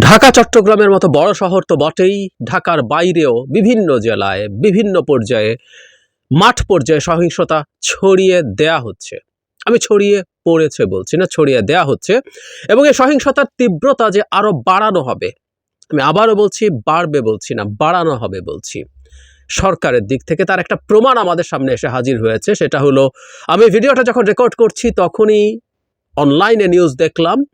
ঢাকা, চট্টগ্রামের মতো বড় শহর তো বটেই। ঢাকার বাইরেও বিভিন্ন জেলায়, বিভিন্ন পর্যায়ে, মাঠ পর্যায়ে সহিংসতা ছড়িয়ে দেয়া হচ্ছে। আমি ছড়িয়ে পড়েছে বলছি না, ছড়িয়ে দেয়া হচ্ছে। এবং এই সহিংসতার তীব্রতা যে আরও বাড়ানো হবে, আমি আবারও বলছি, বাড়বে বলছি না, বাড়ানো হবে বলছি। সরকারের দিক থেকে তার একটা প্রমাণ আমাদের সামনে এসে হাজির হয়েছে, সেটা হলো, আমি ভিডিওটা যখন রেকর্ড করছি, তখনই অনলাইনে নিউজ দেখলাম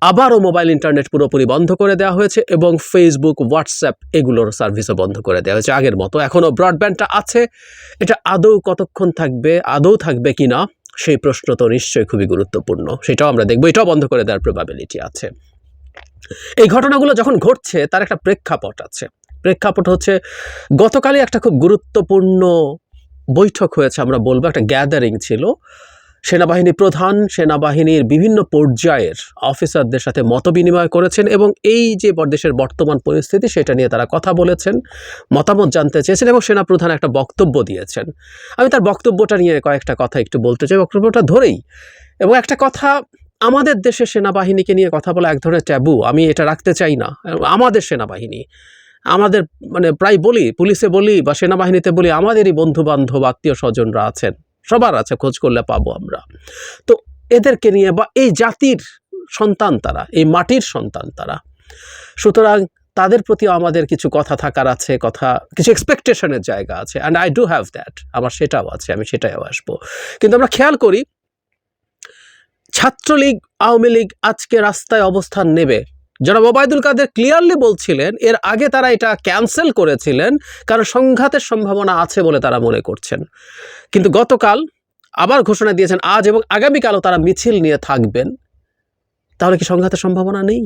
আবারও মোবাইল ইন্টারনেট পুরোপুরি বন্ধ করে দেওয়া হয়েছে এবং ফেসবুক হোয়াটসঅ্যাপ এগুলোর সার্ভিসও বন্ধ করে দেওয়া হয়েছে আগের মতো। এখনও ব্রডব্যান্ডটা আছে। এটা আদৌ কতক্ষণ থাকবে, আদৌ থাকবে কি না, সেই প্রশ্ন তো নিশ্চয়ই খুবই গুরুত্বপূর্ণ। সেটাও আমরা দেখব। এটাও বন্ধ করে দেওয়ার প্রবাবিলিটি আছে। এই ঘটনাগুলো যখন ঘটছে, তার একটা প্রেক্ষাপট আছে। প্রেক্ষাপট হচ্ছে, গতকালই একটা খুব গুরুত্বপূর্ণ বৈঠক হয়েছে, আমরা বলব। একটা গ্যাদারিং ছিল। সেনাবাহিনী প্রধান, সেনাবাহিনীর বিভিন্ন পর্যায়ের অফিসারদের সাথে মতবিনিময় করেছেন এবং এই যে দেশের বর্তমান পরিস্থিতি, সেটা নিয়ে তারা কথা বলেছেন, মতামত জানতে চেয়েছেন এবং সেনাপ্রধান একটা বক্তব্য দিয়েছেন। আমি তার বক্তব্যটা নিয়ে কয়েকটা কথা একটু বলতে চাই। বক্তব্যটা ধরেই, এবং একটা কথা, আমাদের দেশের সেনাবাহিনীকে নিয়ে কথা বলা এক ধরনের ট্যাবু, আমি এটা রাখতে চাই না। আমাদের সেনাবাহিনী, আমাদের মানে প্রায় বলি, পুলিশে বলি বা সেনাবাহিনীতে বলি, আমাদেরই বন্ধু বান্ধব আত্মীয় স্বজনরা আছেন। সবার আছে, খোঁজ করলে পাবো আমরা। তো এদেরকে নিয়ে বা এই জাতির সন্তান তারা, এই মাটির সন্তান তারা। সুতরাং তাদের প্রতিও আমাদের কিছু কথা থাকার আছে, কথা, কিছু এক্সপেকটেশনের জায়গা আছে। And I do have that আমার সেটাও আছে, আমি সেটাও আসব। কিন্তু আমরা খেয়াল করি, ছাত্রলীগ, আওয়ামী লীগ আজকে রাস্তায় অবস্থান নেবে। যারা ওবায়দুল কাদের ক্লিয়ারলি বলছিলেন, এর আগে তারা এটা ক্যান্সেল করেছিলেন, কারণ সংঘাতের সম্ভাবনা আছে বলে তারা মনে করছেন। কিন্তু গতকাল আবার ঘোষণা দিয়েছেন, আজ এবং আগামীকালও তারা মিছিল নিয়ে থাকবেন। তাহলে কি সংঘাতের সম্ভাবনা নেই?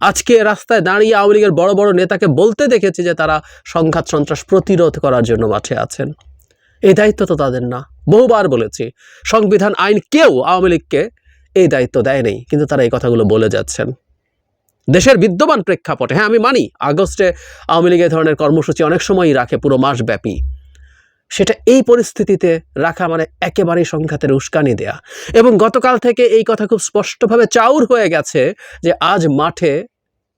আজকে রাস্তায় দাঁড়িয়ে আওয়ামী লীগের বড় বড় নেতাকে বলতে দেখেছি যে তারা সংঘাত সন্ত্রাস প্রতিরোধ করার জন্য মাঠে আছেন। এই দায়িত্ব তো তাদের না। বহুবার বলেছি, সংবিধান আইন কেউ আওয়ামী লীগকে এই দায়িত্ব দেয়নি, কিন্তু তারা এই কথাগুলো বলে যাচ্ছেন। দেশের বিদ্যমান প্রেক্ষাপটে হ্যাঁ আমি মানি, আগস্টে আওয়ামী লীগ ধরনের কর্মসূচি অনেক সময়ই রাখে পুরো মাস ব্যাপী সেটা এই পরিস্থিতিতে রাখা মানে একেবারেই সংঘাতের উস্কানি দেয়া। এবং গতকাল থেকে এই কথা খুব স্পষ্টভাবে চাউর হয়ে গেছে যে আজ মাঠে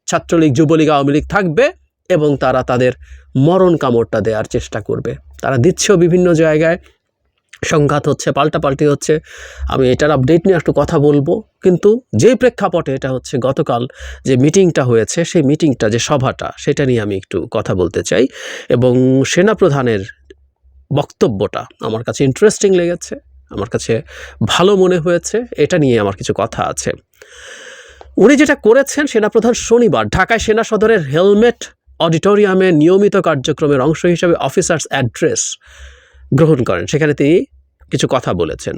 ছাত্রলীগ, যুবলীগ, আওয়ামী লীগ থাকবে এবং তারা তাদের মরণ কামড়টা দেওয়ার চেষ্টা করবে। তারা দিচ্ছেও বিভিন্ন জায়গায় সংঘাত হচ্ছে, পাল্টাপাল্টি হচ্ছে, আমি এটার আপডেট নিয়ে একটু কথা বলব। কিন্তু যেই প্রেক্ষাপটে এটা হচ্ছে গতকাল যে মিটিংটা হয়েছে, সেই মিটিংটা যে সভাটা, সেটা নিয়ে আমি একটু কথা বলতে চাই। এবং সেনাপ্রধানের বক্তব্যটা আমার কাছে ইন্টারেস্টিং লেগেছে, আমার কাছে ভালো মনে হয়েছে, এটা নিয়ে আমার কিছু কথা আছে। উনি যেটা করেছেন, সেনাপ্রধান শনিবার ঢাকায় সেনা সদরের হেলমেট অডিটোরিয়ামে নিয়মিত কার্যক্রমের অংশ হিসেবে অফিসার্স অ্যাড্রেস গ্রহণ করেন। সেখানে তিনি কিছু কথা বলেছেন।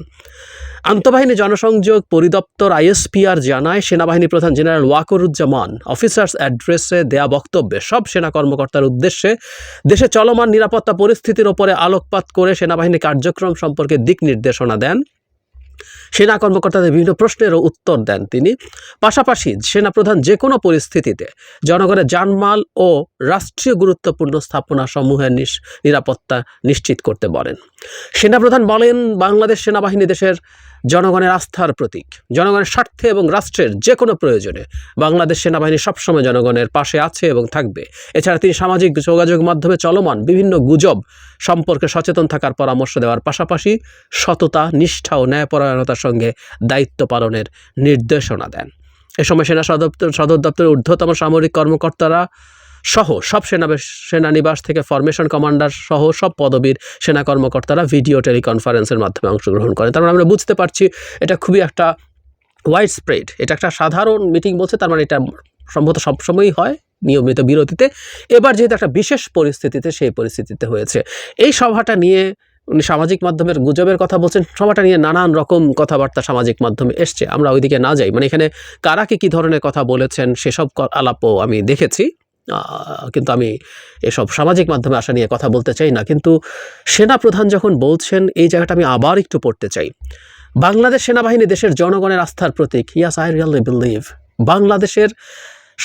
আন্তঃবাহিনী জনসংযোগ পরিদপ্তর আইএসপিআর জানায় সেনাবাহিনী প্রধান জেনারেল ওয়াকরুজ্জামান অফিসার্স অ্যাড্রেসে দেয়া বক্তব্যে, সব সেনা কর্মকর্তার উদ্দেশ্যে দেশে চলমান নিরাপত্তা পরিস্থিতির ওপরে আলোকপাত করে সেনাবাহিনী কার্যক্রম সম্পর্কে দিক নির্দেশনা দেন। সেনা কর্মকর্তাদের বিভিন্ন প্রশ্নেরও উত্তর দেন তিনি। পাশাপাশি সেনাপ্রধান যে কোনো পরিস্থিতিতে জনগণের জানমাল ও রাষ্ট্রীয় গুরুত্বপূর্ণ স্থাপনা সমূহের নিরাপত্তা নিশ্চিত করতে বলেন। সেনাপ্রধান বলেন, বাংলাদেশ সেনাবাহিনী দেশের জনগণের আস্থার প্রতীক, জনগণের স্বার্থে এবং রাষ্ট্রের যে কোনো প্রয়োজনে। বাংলাদেশ সেনাবাহিনী সবসময় জনগণের পাশে আছে এবং থাকবে। এছাড়া তিনি সামাজিক যোগাযোগ মাধ্যমে চলমান বিভিন্ন গুজব সম্পর্কে সচেতন থাকার পরামর্শ দেওয়ার পাশাপাশি সততা, নিষ্ঠা ও ন্যায়পরায়ণতার সঙ্গে দায়িত্ব পালনের নির্দেশনা দেন। এ সময় সেনা সদর দপ্তর- সদর দপ্তরের ঊর্ধ্বতম সামরিক কর্মকর্তারা সহ সব সেনা সেনানিবাস থেকে ফরমেশন কমান্ডার সহ সব পদবীর সেনা কর্মকর্তারা ভিডিও টেলিকনফারেন্সের মাধ্যমে অংশগ্রহণ করেন তার মানে আমরা বুঝতে পারছি এটা খুবই একটা ওয়াইড স্প্রেড এটা একটা সাধারণ মিটিং বলছে, তার মানে এটা সম্ভবত সবসময়ই হয় নিয়মিত বিরতিতে। এবার যেহেতু একটা বিশেষ পরিস্থিতিতে সেই পরিস্থিতিতে হয়েছে। এই সভাটা নিয়ে উনি সামাজিক মাধ্যমের গুজবের কথা বলছেন, সভাটা নিয়ে নানান রকম কথাবার্তা সামাজিক মাধ্যমে এসছে। আমরা ওইদিকে না যাই। মানে এখানে কারাকে কী ধরনের কথা বলেছেন, সেসব ক- আলাপও আমি দেখেছি। কিন্তু আমি এসব সামাজিক মাধ্যমে আসা নিয়ে কথা বলতে চাই না। কিন্তু সেনা প্রধান যখন বলছেন, এই জায়গাটা আমি আবার একটু পড়তে চাই। বাংলাদেশ সেনাবাহিনী দেশের জনগণের আস্থার প্রতীক। ইয়াস আই রিয়ালি বিলিভ বাংলাদেশের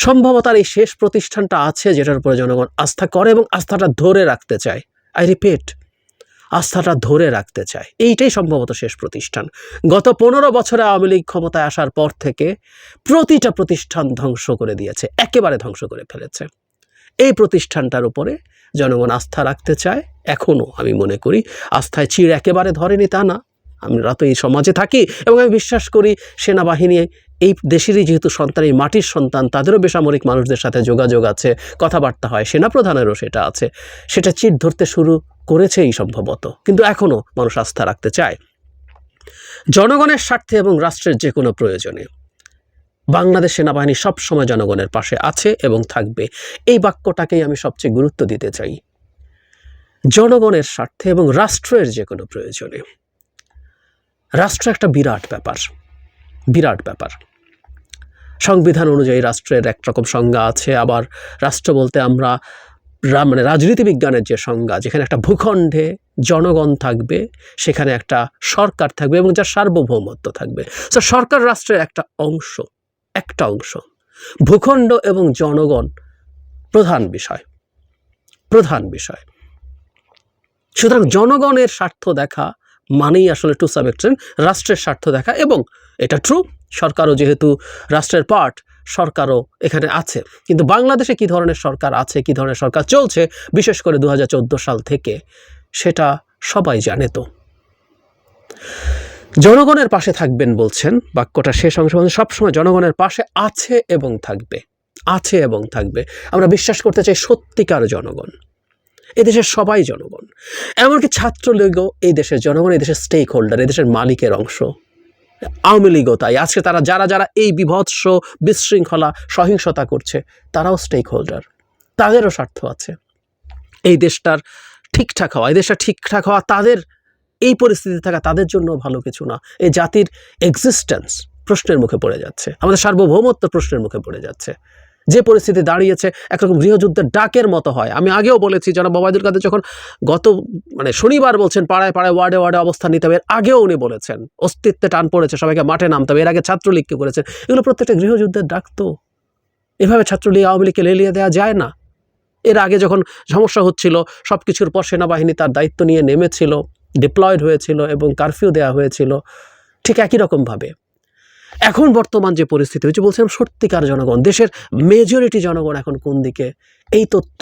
সম্ভবতার এই শেষ প্রতিষ্ঠানটা আছে যেটার উপরে জনগণ আস্থা করে এবং আস্থাটা ধরে রাখতে চায়। আই রিপিট আস্থাটা ধরে রাখতে চায়। এইটাই সম্ভবত শেষ প্রতিষ্ঠান। গত পনেরো বছরে আওয়ামী লীগ ক্ষমতায় আসার পর থেকে প্রতিটা প্রতিষ্ঠান ধ্বংস করে দিয়েছে, একেবারে ধ্বংস করে ফেলেছে। এই প্রতিষ্ঠানটার উপরে জনগণ আস্থা রাখতে চায় এখনও আমি মনে করি আস্থায় চিড় একেবারে ধরেনি তা না। আমরা তো এই সমাজে থাকি এবং আমি বিশ্বাস করি সেনাবাহিনী, এই দেশেরই যেহেতু সন্তান, এই মাটির সন্তান, তাদেরও বেসামরিক মানুষদের সাথে যোগাযোগ আছে, কথাবার্তা হয়, সেনাপ্রধানেরও সেটা আছে। সেটা চিট ধরতে শুরু করেছেই সম্ভবত। কিন্তু এখনও মানুষ আস্থা রাখতে চায়। জনগণের স্বার্থে এবং রাষ্ট্রের যে কোনো প্রয়োজনে। বাংলাদেশ সেনাবাহিনী সবসময় জনগণের পাশে আছে এবং থাকবে। এই বাক্যটাকেই আমি সবচেয়ে গুরুত্ব দিতে চাই। জনগণের স্বার্থে এবং রাষ্ট্রের যে কোনো প্রয়োজনে। রাষ্ট্র একটা বিরাট ব্যাপার। বিরাট ব্যাপার। সংবিধান অনুযায়ী রাষ্ট্রের একরকম সংজ্ঞা আছে। আবার রাষ্ট্র বলতে আমরা মানে রাজনীতি বিজ্ঞানের যে সংজ্ঞা, যেখানে একটা ভূখণ্ডে জনগণ থাকবে, সেখানে একটা সরকার থাকবে এবং যার সার্বভৌমত্ব থাকবে। তো সরকার রাষ্ট্রের একটা অংশ একটা অংশ। ভূখণ্ড এবং জনগণ, প্রধান বিষয় প্রধান বিষয়। সুতরাং জনগণের স্বার্থ দেখা মানেই আসলে টু সাম রাষ্ট্রের স্বার্থ দেখা এবং এটা ট্রু সরকারও যেহেতু রাষ্ট্রের পার্ট সরকারও এখানে আছে। কিন্তু বাংলাদেশে কি ধরনের সরকার আছে, কি ধরনের সরকার চলছে, বিশেষ করে দু হাজার চোদ্দ সাল থেকে, সেটা সবাই জানে তো। জনগণের পাশে থাকবেন বলছেন, বাক্যটা শেষ অংশ সবসময় জনগণের পাশে আছে এবং থাকবে, আছে এবং থাকবে। আমরা বিশ্বাস করতে চাই সত্যিকার জনগণ, এদেশের সবাই জনগণ। এমনকি ছাত্রলীগও এই দেশের জনগণ, এই দেশের স্টেক হোল্ডার এই দেশের মালিকের অংশ। আওয়ামী লীগও তাই আজকে তারা যারা যারা এই বিভৎস বিশৃঙ্খলা, সহিংসতা করছে, তারাও স্টেক হোল্ডার তাদেরও স্বার্থ আছে। এই দেশটার ঠিকঠাক হওয়া, এই দেশটা ঠিকঠাক হওয়া তাদের, এই পরিস্থিতি থাকা তাদের জন্য ভালো কিছু না। এই জাতির এক্সিস্টেন্স প্রশ্নের মুখে পড়ে যাচ্ছে। আমাদের সার্বভৌমত্ব প্রশ্নের মুখে পড়ে যাচ্ছে। যে পরিস্থিতি দাঁড়িয়েছে, একরকম গৃহযুদ্ধের ডাকের মতো হয়। আমি আগেও বলেছি যারা বাবাদুর কাদের যখন গত মানে শনিবার বলছেন, পাড়ায় পাড়ায় ওয়ার্ডে ওয়ার্ডে অবস্থান নিতে হবে, এর আগেও উনি বলেছেন, অস্তিত্বে টান পড়েছে, সবাইকে মাঠে নামতে হবে, এর আগে ছাত্রলীগকে করেছেন, এগুলো প্রত্যেকটা গৃহযুদ্ধের ডাক তো। এভাবে ছাত্রলীগ আওয়ামী লীগকে লেলিয়ে দেওয়া যায় না। এর আগে যখন সমস্যা হচ্ছিল সব কিছুর পর সেনাবাহিনী তার দায়িত্ব নিয়ে নেমেছিল ডিপ্লয়েড হয়েছিল এবং কারফিউ দেওয়া হয়েছিল, ঠিক একই রকমভাবে এখন বর্তমান যে পরিস্থিতি হয়েছে বলছিলাম সত্যিকার জনগণ, দেশের মেজরিটি জনগণ এখন কোন দিকে? এই তথ্য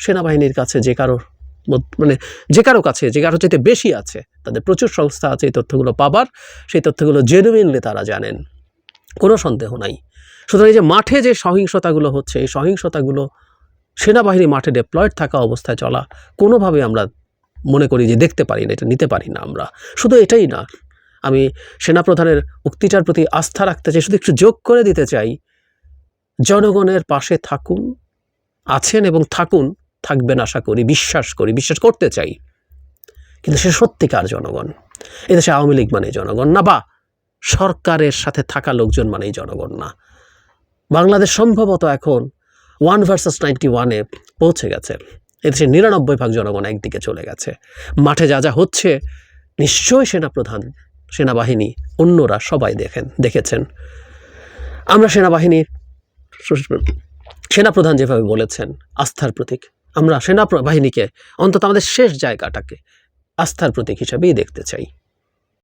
সেনাবাহিনীর কাছে যে কারোর মানে যে কারও কাছে, যে কারও চাইতে বেশি আছে, তাদের প্রচুর সংস্থা আছে এই তথ্যগুলো পাবার, সেই তথ্যগুলো জেনুইনলি তারা জানেন। কোনো সন্দেহ নাই। সুতরাং এই যে মাঠে যে সহিংসতাগুলো হচ্ছে, এই সহিংসতাগুলো সেনাবাহিনী মাঠে ডেপ্লয়েড থাকা অবস্থায় চলা, কোনোভাবে আমরা মনে করি যে দেখতে পারি না, এটা নিতে পারি না আমরা। শুধু এটাই না আমি সেনাপ্রধানের উক্তিটার প্রতি আস্থা রাখতে চাই, শুধু একটু যোগ করে দিতে চাই। জনগণের পাশে থাকুন, আছেন এবং থাকুন, থাকবেন আশা করি, বিশ্বাস করি, বিশ্বাস করতে চাই। কিন্তু সে সত্যিকার জনগণ। এদেশে আওয়ামী লীগ মানে জনগণ না, বা সরকারের সাথে থাকা লোকজন মানেই জনগণ না। বাংলাদেশ সম্ভবত এখন ওয়ান ভার্সেস নাইনটি ওয়ানে পৌঁছে গেছে। এদেশে নিরানব্বই ভাগ জনগণ একদিকে চলে গেছে। মাঠে যা যা হচ্ছে, নিশ্চয়ই সেনাপ্রধান সেনাবাহিনী, অন্যরা সবাই দেখেন, দেখেছেন। আমরা সেনাবাহিনীর সেনাপ্রধান যেভাবে বলেছেন, আস্থার প্রতীক। আমরা সেনা বাহিনীকে অন্তত আমাদের শেষ জায়গাটাকে আস্থার প্রতীক হিসাবেই দেখতে চাই।